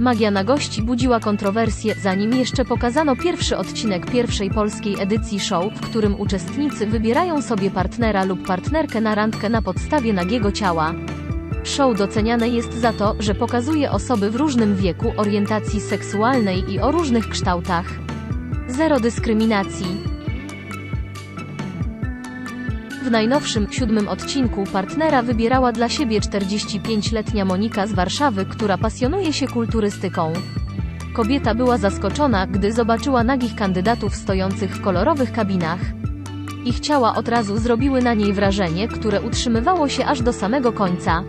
Magia na gości budziła kontrowersje, zanim jeszcze pokazano pierwszy odcinek pierwszej polskiej edycji show, w którym uczestnicy wybierają sobie partnera lub partnerkę na randkę na podstawie nagiego ciała. Show doceniane jest za to, że pokazuje osoby w różnym wieku, orientacji seksualnej i o różnych kształtach. Zero dyskryminacji. W najnowszym, siódmym odcinku partnera wybierała dla siebie 45-letnia Monika z Warszawy, która pasjonuje się kulturystyką. Kobieta była zaskoczona, gdy zobaczyła nagich kandydatów stojących w kolorowych kabinach. Ich ciała od razu zrobiły na niej wrażenie, które utrzymywało się aż do samego końca.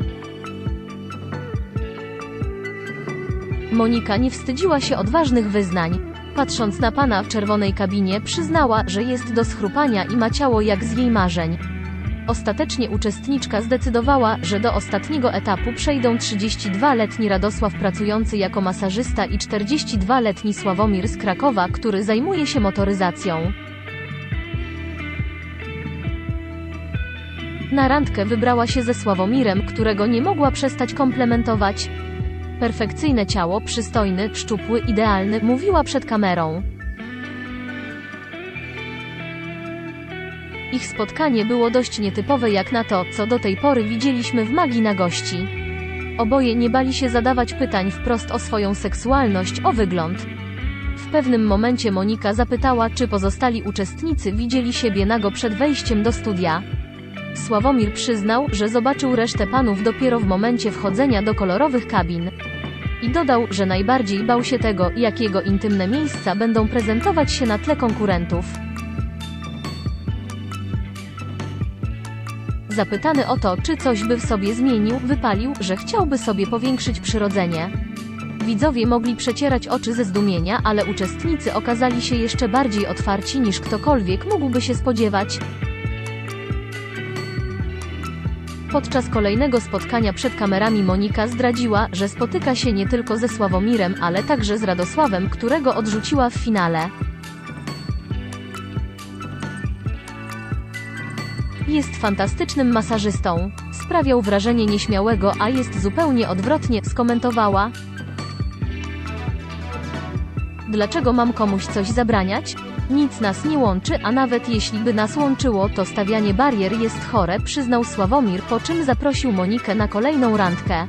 Monika nie wstydziła się odważnych wyznań. Patrząc na pana w czerwonej kabinie, przyznała, że jest do schrupania i ma ciało jak z jej marzeń. Ostatecznie uczestniczka zdecydowała, że do ostatniego etapu przejdą 32-letni Radosław pracujący jako masażysta i 42-letni Sławomir z Krakowa, który zajmuje się motoryzacją. Na randkę wybrała się ze Sławomirem, którego nie mogła przestać komplementować. Perfekcyjne ciało, przystojny, szczupły, idealny, mówiła przed kamerą. Ich spotkanie było dość nietypowe jak na to, co do tej pory widzieliśmy w magii na gości. Oboje nie bali się zadawać pytań wprost o swoją seksualność, o wygląd. W pewnym momencie Monika zapytała, czy pozostali uczestnicy widzieli siebie nago przed wejściem do studia. Sławomir przyznał, że zobaczył resztę panów dopiero w momencie wchodzenia do kolorowych kabin. I dodał, że najbardziej bał się tego, jak jego intymne miejsca będą prezentować się na tle konkurentów. Zapytany o to, czy coś by w sobie zmienił, wypalił, że chciałby sobie powiększyć przyrodzenie. Widzowie mogli przecierać oczy ze zdumienia, ale uczestnicy okazali się jeszcze bardziej otwarci niż ktokolwiek mógłby się spodziewać. Podczas kolejnego spotkania przed kamerami Monika zdradziła, że spotyka się nie tylko ze Sławomirem, ale także z Radosławem, którego odrzuciła w finale. Jest fantastycznym masażystą. Sprawiał wrażenie nieśmiałego, a jest zupełnie odwrotnie, skomentowała. Dlaczego mam komuś coś zabraniać? Nic nas nie łączy, a nawet jeśli by nas łączyło, to stawianie barier jest chore, przyznał Sławomir, po czym zaprosił Monikę na kolejną randkę.